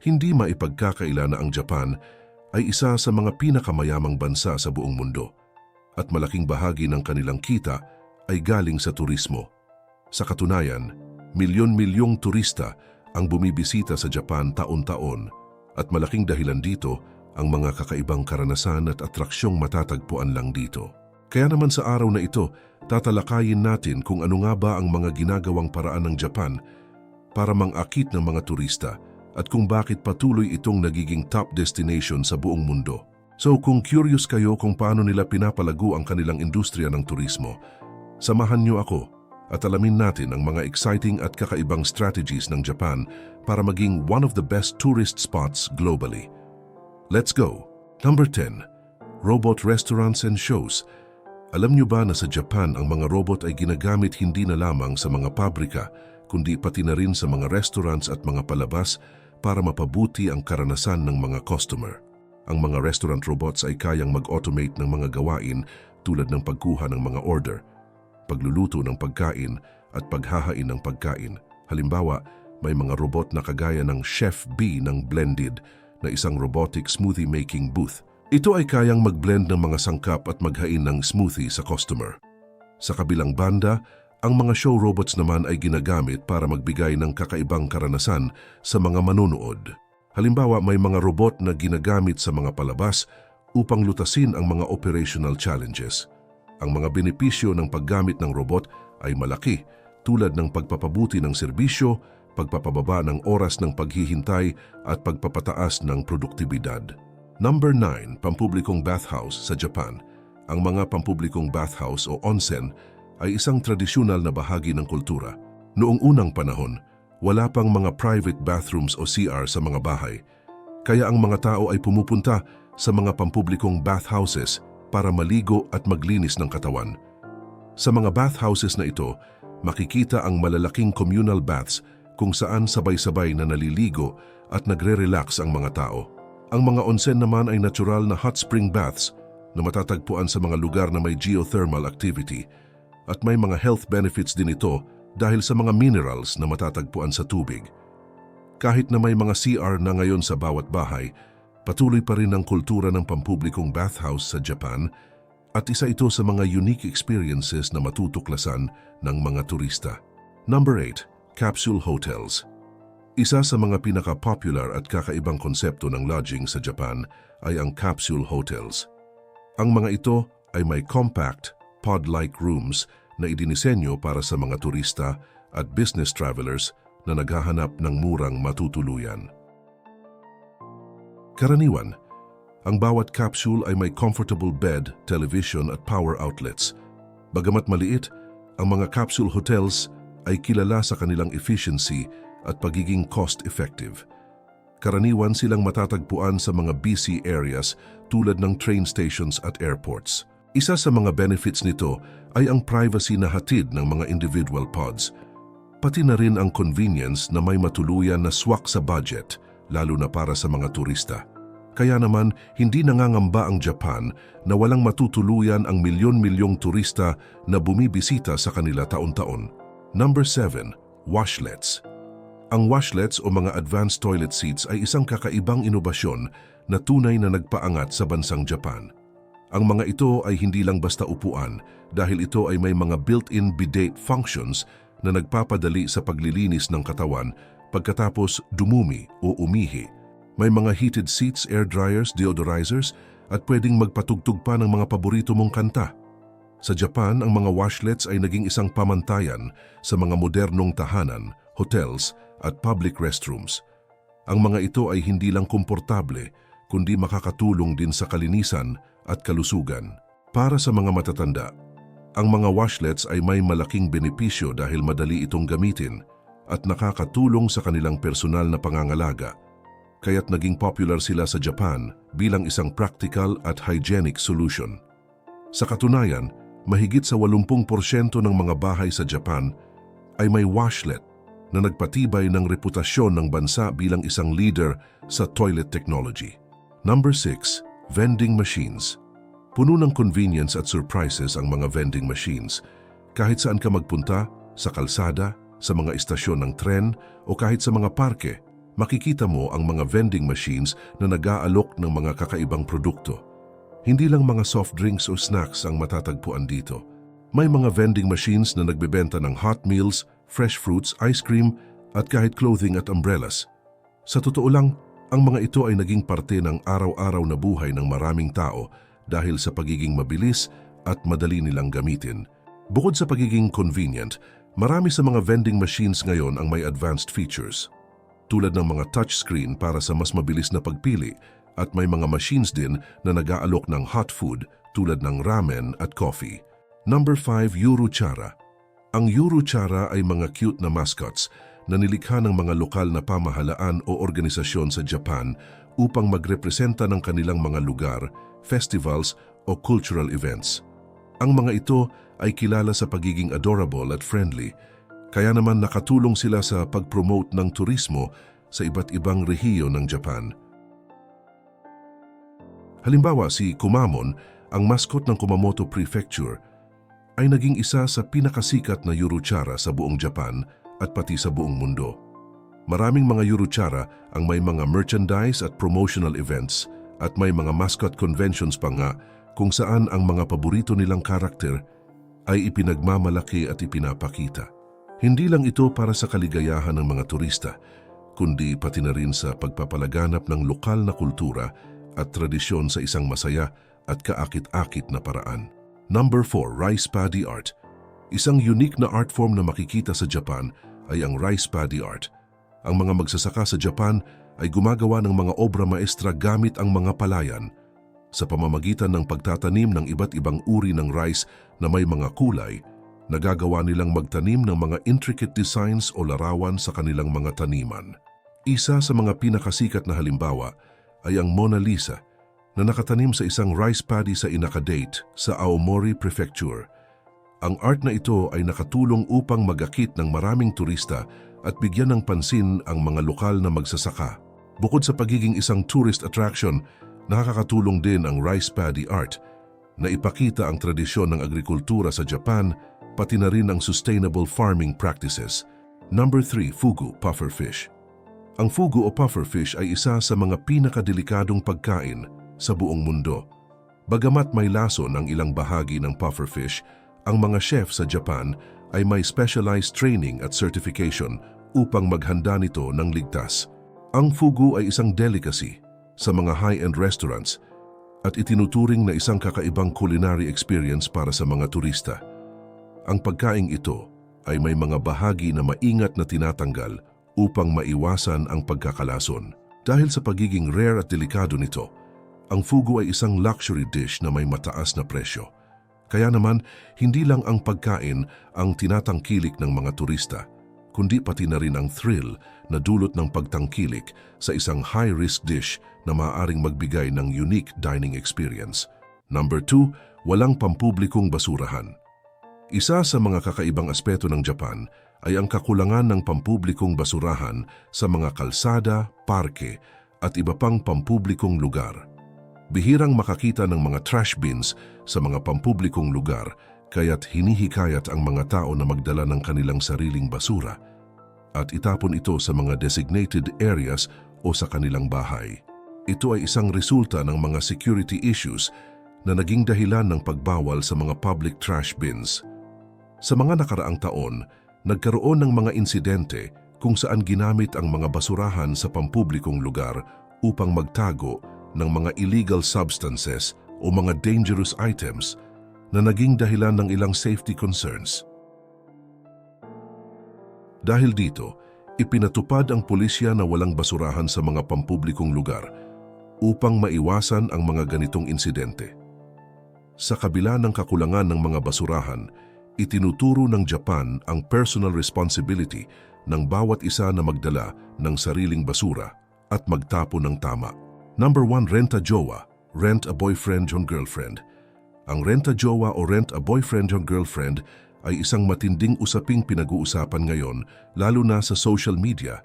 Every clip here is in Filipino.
Hindi maipagkakaila na ang Japan ay isa sa mga pinakamayamang bansa sa buong mundo at malaking bahagi ng kanilang kita ay galing sa turismo. Sa katunayan, milyon-milyong turista ang bumibisita sa Japan taon-taon at malaking dahilan dito ang mga kakaibang karanasan at atraksyong matatagpuan lang dito. Kaya naman sa araw na ito, tatalakayin natin kung ano nga ba ang mga ginagawang paraan ng Japan para mang-akit ng mga turista at kung bakit patuloy itong nagiging top destination sa buong mundo. So kung curious kayo kung paano nila pinapalago ang kanilang industriya ng turismo, samahan niyo ako at alamin natin ang mga exciting at kakaibang strategies ng Japan para maging one of the best tourist spots globally. Let's go! Number 10. Robot Restaurants and Shows Alam niyo ba na sa Japan ang mga robot ay ginagamit hindi na lamang sa mga pabrika, kundi pati na rin sa mga restaurants at mga palabas para mapabuti ang karanasan ng mga customer. Ang mga restaurant robots ay kayang mag-automate ng mga gawain tulad ng pagkuha ng mga order, pagluluto ng pagkain at paghahain ng pagkain. Halimbawa, may mga robot na kagaya ng Chef B ng Blended na isang robotic smoothie making booth. Ito ay kayang mag-blend ng mga sangkap at maghain ng smoothie sa customer. Sa kabilang banda, ang mga show robots naman ay ginagamit para magbigay ng kakaibang karanasan sa mga manunood. Halimbawa, may mga robot na ginagamit sa mga palabas upang lutasin ang mga operational challenges. Ang mga benepisyo ng paggamit ng robot ay malaki tulad ng pagpapabuti ng serbisyo, pagpapababa ng oras ng paghihintay at pagpapataas ng produktibidad. Number 9, pampublikong bathhouse sa Japan. Ang mga pampublikong bathhouse o onsen ay isang tradisyonal na bahagi ng kultura. Noong unang panahon, wala pang mga private bathrooms o CR sa mga bahay. Kaya ang mga tao ay pumupunta sa mga pampublikong bathhouses para maligo at maglinis ng katawan. Sa mga bathhouses na ito, makikita ang malalaking communal baths kung saan sabay-sabay na naliligo at nagre-relax ang mga tao. Ang mga onsen naman ay natural na hot spring baths na matatagpuan sa mga lugar na may geothermal activity at may mga health benefits din ito dahil sa mga minerals na matatagpuan sa tubig. Kahit na may mga CR na ngayon sa bawat bahay, patuloy pa rin ang kultura ng pampublikong bathhouse sa Japan at isa ito sa mga unique experiences na matutuklasan ng mga turista. Number 8. Capsule Hotels Isa sa mga pinaka-popular at kakaibang konsepto ng lodging sa Japan ay ang capsule hotels. Ang mga ito ay may compact, pod-like rooms na idinisenyo para sa mga turista at business travelers na naghahanap ng murang matutuluyan. Karaniwan, ang bawat capsule ay may comfortable bed, television at power outlets. Bagamat maliit, ang mga capsule hotels ay kilala sa kanilang efficiency at pagiging cost-effective. Karaniwan silang matatagpuan sa mga busy areas tulad ng train stations at airports. Isa sa mga benefits nito ay ang privacy na hatid ng mga individual pods, pati na rin ang convenience na may matuluyan na swak sa budget, lalo na para sa mga turista. Kaya naman, hindi nangangamba ang Japan na walang matutuluyan ang milyon-milyong turista na bumibisita sa kanila taon-taon. Number 7. Washlets Ang washlets o mga advanced toilet seats ay isang kakaibang inobasyon na tunay na nagpaangat sa bansang Japan. Ang mga ito ay hindi lang basta upuan dahil ito ay may mga built-in bidet functions na nagpapadali sa paglilinis ng katawan pagkatapos dumumi o umihi. May mga heated seats, air dryers, deodorizers at pwedeng magpatugtog pa ng mga paborito mong kanta. Sa Japan, ang mga washlets ay naging isang pamantayan sa mga modernong tahanan, hotels at public restrooms. Ang mga ito ay hindi lang komportable, kundi makakatulong din sa kalinisan at kalusugan. Para sa mga matatanda, ang mga washlets ay may malaking benepisyo dahil madali itong gamitin at nakakatulong sa kanilang personal na pangangalaga, kaya't naging popular sila sa Japan bilang isang practical at hygienic solution. Sa katunayan, mahigit sa 80% ng mga bahay sa Japan ay may washlet na nagpatibay ng reputasyon ng bansa bilang isang leader sa toilet technology. Number 6. Vending Machines Puno ng convenience at surprises ang mga vending machines. Kahit saan ka magpunta, sa kalsada, sa mga istasyon ng tren o kahit sa mga parke, makikita mo ang mga vending machines na nag-aalok ng mga kakaibang produkto. Hindi lang mga soft drinks o snacks ang matatagpuan dito. May mga vending machines na nagbebenta ng hot meals, fresh fruits, ice cream, at kahit clothing at umbrellas. Sa totoo lang, ang mga ito ay naging parte ng araw-araw na buhay ng maraming tao dahil sa pagiging mabilis at madali nilang gamitin. Bukod sa pagiging convenient, marami sa mga vending machines ngayon ang may advanced features. Tulad ng mga touchscreen para sa mas mabilis na pagpili at may mga machines din na nag-aalok ng hot food tulad ng ramen at coffee. Number 5, Yuruchara. Ang Yuruchara ay mga cute na mascots na nilikha ng mga lokal na pamahalaan o organisasyon sa Japan upang magrepresenta ng kanilang mga lugar, festivals o cultural events. Ang mga ito ay kilala sa pagiging adorable at friendly, kaya naman nakatulong sila sa pag-promote ng turismo sa iba't ibang rehiyo ng Japan. Halimbawa, si Kumamon, ang mascot ng Kumamoto Prefecture, ay naging isa sa pinakasikat na Yuruchara sa buong Japan at pati sa buong mundo. Maraming mga Yuruchara ang may mga merchandise at promotional events at may mga mascot conventions pa nga kung saan ang mga paborito nilang karakter ay ipinagmamalaki at ipinapakita. Hindi lang ito para sa kaligayahan ng mga turista, kundi pati na rin sa pagpapalaganap ng lokal na kultura at tradisyon sa isang masaya at kaakit-akit na paraan. Number 4, Rice Paddy Art. Isang unique na art form na makikita sa Japan ay ang rice paddy art. Ang mga magsasaka sa Japan ay gumagawa ng mga obra maestra gamit ang mga palayan sa pamamagitan ng pagtatanim ng iba't ibang uri ng rice na may mga kulay, nagagawa nilang magtanim ng mga intricate designs o larawan sa kanilang mga taniman. Isa sa mga pinakasikat na halimbawa ay ang Mona Lisa na nakatanim sa isang rice paddy sa Inakadate sa Aomori Prefecture. Ang art na ito ay nakatulong upang magakit ng maraming turista at bigyan ng pansin ang mga lokal na magsasaka. Bukod sa pagiging isang tourist attraction, nakakatulong din ang rice paddy art na ipakita ang tradisyon ng agrikultura sa Japan pati na rin ang sustainable farming practices. Number 3, Fugu Pufferfish. Ang fugu o pufferfish ay isa sa mga pinakadelikadong pagkain sa buong mundo. Bagamat may lason ang ilang bahagi ng pufferfish, ang mga chef sa Japan ay may specialized training at certification upang maghanda nito ng ligtas. Ang fugu ay isang delicacy sa mga high-end restaurants at itinuturing na isang kakaibang culinary experience para sa mga turista. Ang pagkaing ito ay may mga bahagi na maingat na tinatanggal upang maiwasan ang pagkakalason. Dahil sa pagiging rare at delikado nito, ang fugu ay isang luxury dish na may mataas na presyo. Kaya naman, hindi lang ang pagkain ang tinatangkilik ng mga turista, kundi pati na rin ang thrill na dulot ng pagtangkilik sa isang high-risk dish na maaaring magbigay ng unique dining experience. Number 2, walang pampublikong basurahan. Isa sa mga kakaibang aspeto ng Japan ay ang kakulangan ng pampublikong basurahan sa mga kalsada, parke at iba pang pampublikong lugar. Bihirang makakita ng mga trash bins sa mga pampublikong lugar kaya't hinihikayat ang mga tao na magdala ng kanilang sariling basura at itapon ito sa mga designated areas o sa kanilang bahay. Ito ay isang resulta ng mga security issues na naging dahilan ng pagbawal sa mga public trash bins. Sa mga nakaraang taon, nagkaroon ng mga insidente kung saan ginamit ang mga basurahan sa pampublikong lugar upang magtago ng mga illegal substances o mga dangerous items na naging dahilan ng ilang safety concerns. Dahil dito, ipinatupad ang pulisya na walang basurahan sa mga pampublikong lugar upang maiwasan ang mga ganitong insidente. Sa kabila ng kakulangan ng mga basurahan, itinuturo ng Japan ang personal responsibility ng bawat isa na magdala ng sariling basura at magtapon ng tama. Number 1, renta jowa, rent a boyfriend or girlfriend. Ang renta jowa o rent a boyfriend or girlfriend ay isang matinding usaping pinag-uusapan ngayon lalo na sa social media.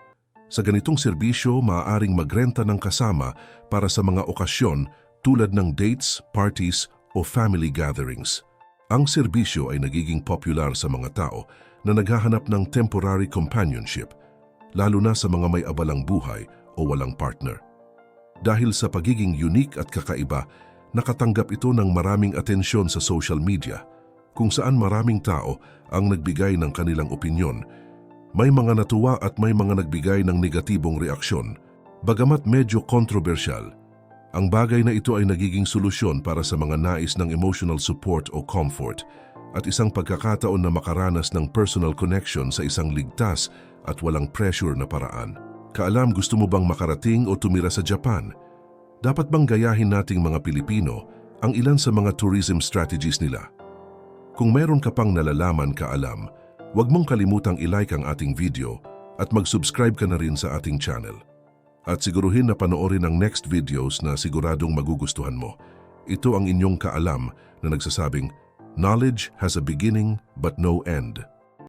Sa ganitong serbisyo, maaaring magrenta ng kasama para sa mga okasyon tulad ng dates, parties o family gatherings. Ang serbisyo ay nagiging popular sa mga tao na naghahanap ng temporary companionship, lalo na sa mga may abalang buhay o walang partner. Dahil sa pagiging unique at kakaiba, nakatanggap ito ng maraming atensyon sa social media, kung saan maraming tao ang nagbigay ng kanilang opinyon. May mga natuwa at may mga nagbigay ng negatibong reaksyon. Bagamat medyo kontrobersyal, ang bagay na ito ay nagiging solusyon para sa mga nais ng emotional support o comfort at isang pagkakataon na makaranas ng personal connection sa isang ligtas at walang pressure na paraan. Kaalam gusto mo bang makarating o tumira sa Japan? Dapat bang gayahin nating mga Pilipino ang ilan sa mga tourism strategies nila? Kung mayroon ka pang nalalaman kaalam, huwag mong kalimutang ilike ang ating video at mag-subscribe ka na rin sa ating channel. At siguruhin na panoorin ang next videos na siguradong magugustuhan mo. Ito ang inyong kaalam na nagsasabing, Knowledge has a beginning but no end.